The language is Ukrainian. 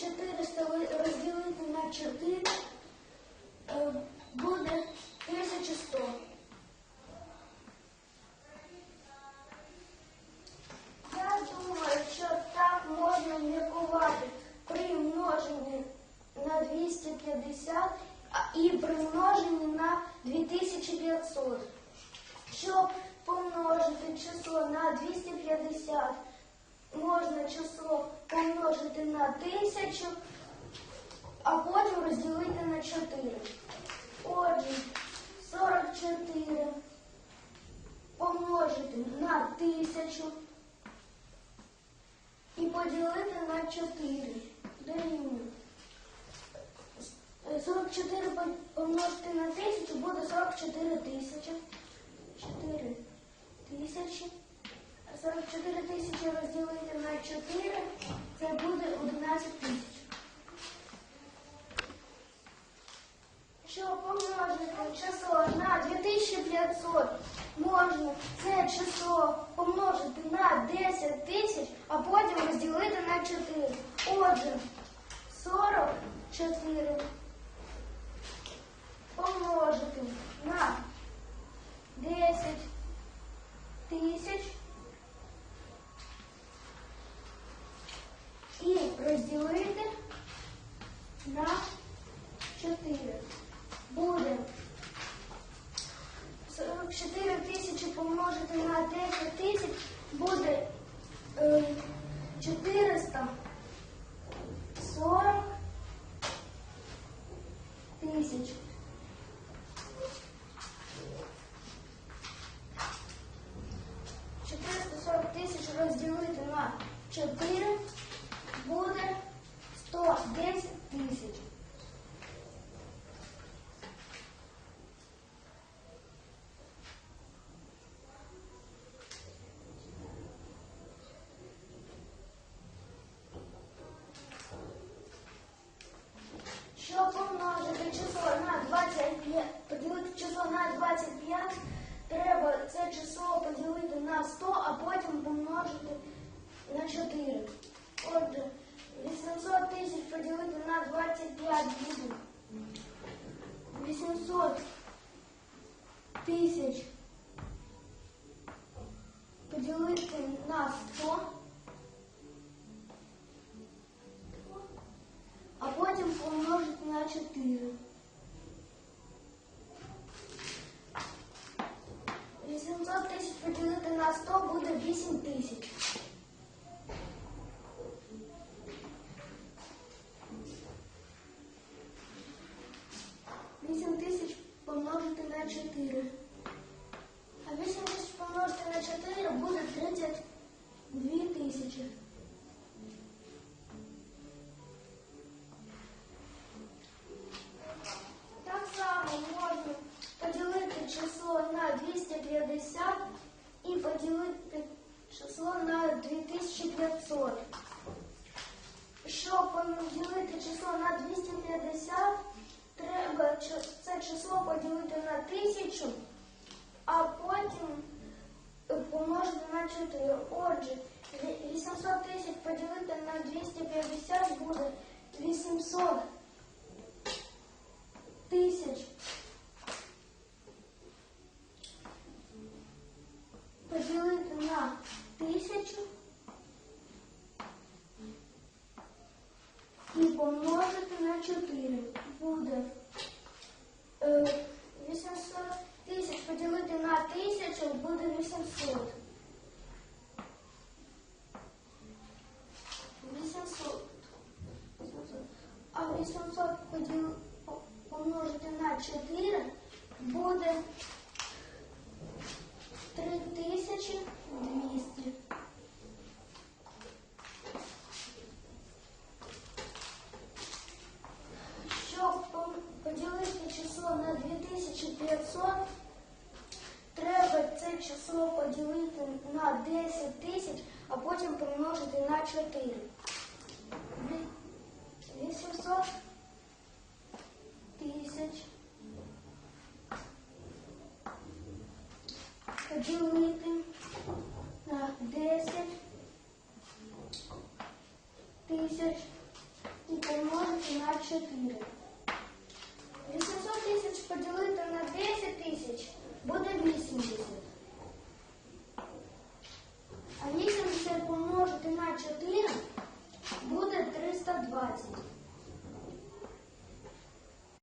400 розділити на 4 е, буде 1100. Я думаю, що так можна міркувати при множенні на 250 і при множенні на 2500. Щоб помножити число на 250 можна число помножити на 1000, а потім розділити на 4. Отже, 44 помножити на 1000 і поділити на 4. Дорівнює. Е, 44 помножити на 1000 буде 44 тисячі. 4 тисячі. 44 тисячі розділити на 4, це буде 11 тисяч. Щоб помножити число на 2500, можна це число помножити на 10 тисяч, а потім розділити на 4. Отже, 44 помножити на 10 тисяч поділити на 4. Буде 44 тисячі помножити на 10 тисяч буде е, 400. На 100, а потім помножити на 4. Отже, 800 тисяч поділити на 25 буде. 100 буде 8 тисяч. Вісім тисяч помножити на 4. число на 2500. Щоб поділити число на 250, треба ч- це число поділити на 1000, а потім е, помножити на 4. Отже, ві- 800 тисяч поділити на 250 буде 800 тисяч. 4 буде е, 800 тисяч поділити на тисячу буде 800. 800. 800. А 800 поділ... помножити на 4 буде 3200. Щоб пом- поділити число на 2500, треба це число поділити на 10 тисяч, а потім помножити на 4. Ві- 800 тисяч поділити